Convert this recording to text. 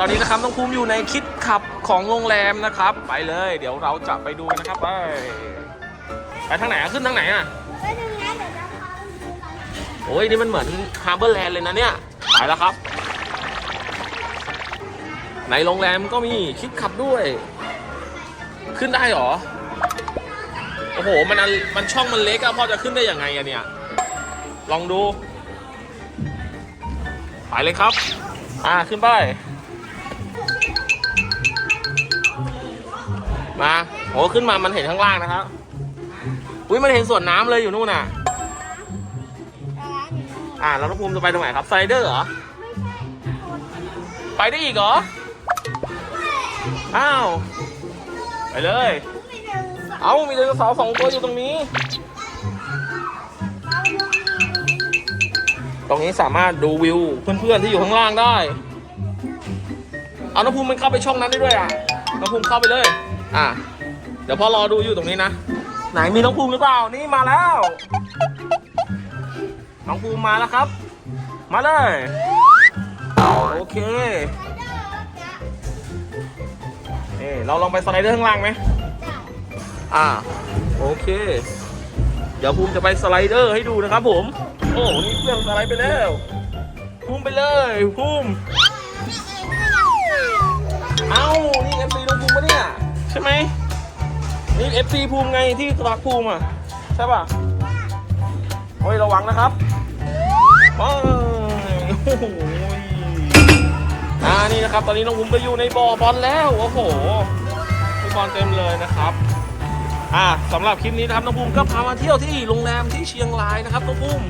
ตอนนี้นะครับน้องภูมิอยู่ในคิดขับของโรงแรมนะครับ ไปเลย เดี๋ยวเราจะไปดูกันนะครับไปไปทางไหนอะขึ้นทางไหนอะก็ดูนะเดี๋ยวจะพาไปดูกันโอ้ยนี่มันเหมือนฮาร์เบอร์แลนด์เลยนะเนี่ยไปแล้วครับ ในโรงแรมก็มีคิดขับด้วย ขึ้นได้เหรอโอ้โหมันอันมันช่องมันเล็กอะพ่อจะขึ้นได้ยังไงอะเนี่ย ลองดู ไปเลยครับ อ่าขึ้นไป มาโอ้ขึ้นมามันเห็นข้างล่างนะครับ อุ้ยมันเห็นสวนน้ำเลยอยู่นู่นน่ะ อ่าแล้วน้องภูมิจะไปตรงไหนครับไลเดอร์เหรอ ไปได้อีกเหรอ อ้าว ไปเลย เอ้ามีไดโนเสาร์สองตัวอยู่ตรงนี้ ตรงนี้สามารถดูวิวเพื่อนๆที่อยู่ข้างล่างได้ เอาน้องภูมิมันเข้าไปช่องนั้นได้ด้วยอะน้องภูมิเข้าไปเลย อะ เดี๋ยวพ่อรอดูอยู่ตรงนี้นะ ไหนมีน้องภูมิหรือเปล่า นี่มาแล้ว น้องภูมิมาแล้วครับ มาเลย โอเค นี่เราลองไปสไลเดอร์ข้างล่างไหมอ่า โอเค เดี๋ยวภูมิจะไปสไลเดอร์ให้ดูนะครับผม โอ้โหนี่เพื่อนสไลด์ไปแล้ว ภูมิไปเลย ภูมิ เอ้า ช่ไหมนี่เอฟซีภูมิไงที่รักภูมิอะ ใช่ป่ะโอ้ยระวังนะครับโอ้ยโหอ่านี่นะครับ ตอนนี้น้องภูมิก็อยู่ในบ่อบอลแล้วโอ้โหฟุตบอลเต็มเลยนะครับอ่าสำหรับคลิปนี้นะครับน้องภูมิก็พามาเที่ยวที่โรงแรมที่เชียงรายนะครับน้องภูมิ